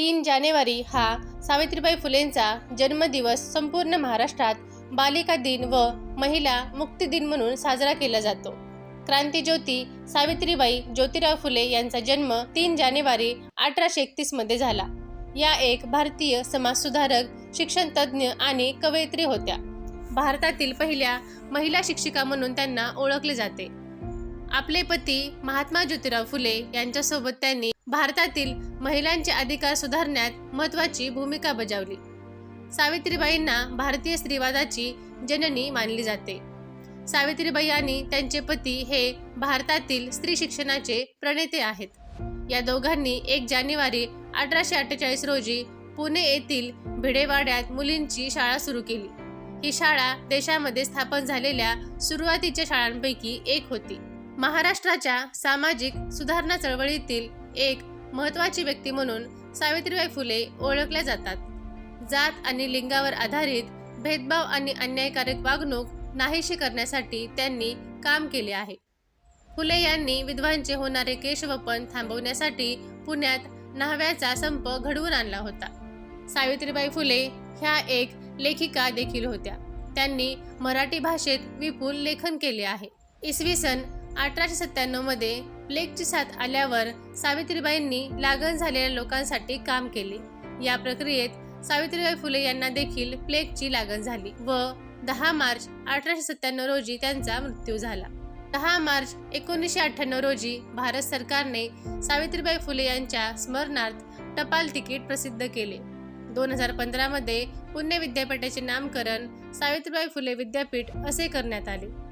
तीन जानेवारी हा सावित्रीबाई फुलेंचा जन्मदिवस संपूर्ण महाराष्ट्रात बालिका दिन व महिला मुक्ती दिन म्हणून साजरा केला जातो. क्रांतीज्योती सावित्रीबाई ज्योतिराव फुले यांचा जन्म तीन जानेवारी अठराशे एकतीसमध्ये झाला. या एक भारतीय समाजसुधारक शिक्षणतज्ज्ञ आणि कवयित्री होत्या. भारतातील पहिल्या महिला शिक्षिका म्हणून त्यांना ओळखले जाते. आपले पती महात्मा ज्योतिराव फुले यांच्यासोबत त्यांनी भारतातील महिलांचे अधिकार सुधारण्यात महत्त्वाची भूमिका बजावली. सावित्रीबाईंना भारतीय स्त्रीवादाची जननी मानली जाते. सावित्रीबाई आणि त्यांचे पती हे भारतातील स्त्री शिक्षणाचे प्रणेते आहेत. या दोघांनी एक जानेवारी अठराशे अठ्ठेचाळीस रोजी पुणे येथील भिडेवाड्यात मुलींची शाळा सुरू केली. ही शाळा देशामध्ये स्थापन झालेल्या सुरुवातीच्या शाळांपैकी एक होती. महाराष्ट्राच्या सामाजिक सुधारणा चळवळीतील एक महत्त्वाची व्यक्ती म्हणून सावित्रीबाई फुले ओळखल्या जातात. जात आणि लिंगावर आधारित भेदभाव आणि अन्यायकारक वागणूक नाहीशी करण्यासाठी त्यांनी काम केले आहे. फुले यांनी विधवांचे होणारे केशवपन थांबवण्यासाठी पुण्यात न्हाव्याचा संप घडवून आणला होता. सावित्रीबाई फुले ह्या एक लेखिका देखील होत्या. त्यांनी मराठी भाषेत विपुल लेखन केले आहे. इसवी सन अठराशे सत्त्याण्णवमध्ये प्लेगची साथ आल्यावर सावित्रीबाईंनी लागण झालेल्या लोकांसाठी काम केले. या प्रक्रियेत सावित्रीबाई फुले यांना देखील प्लेगची लागण झाली व दहा मार्च अठराशे सत्त्याण्णव रोजी त्यांचा मृत्यू झाला. दहा मार्च एकोणीसशे अठ्ठ्याण्णव रोजी भारत सरकारने सावित्रीबाई फुले यांच्या स्मरणार्थ टपाल तिकीट प्रसिद्ध केले. दोन हजार पंधरामध्ये पुणे विद्यापीठाचे नामकरण सावित्रीबाई फुले विद्यापीठ असे करण्यात आले.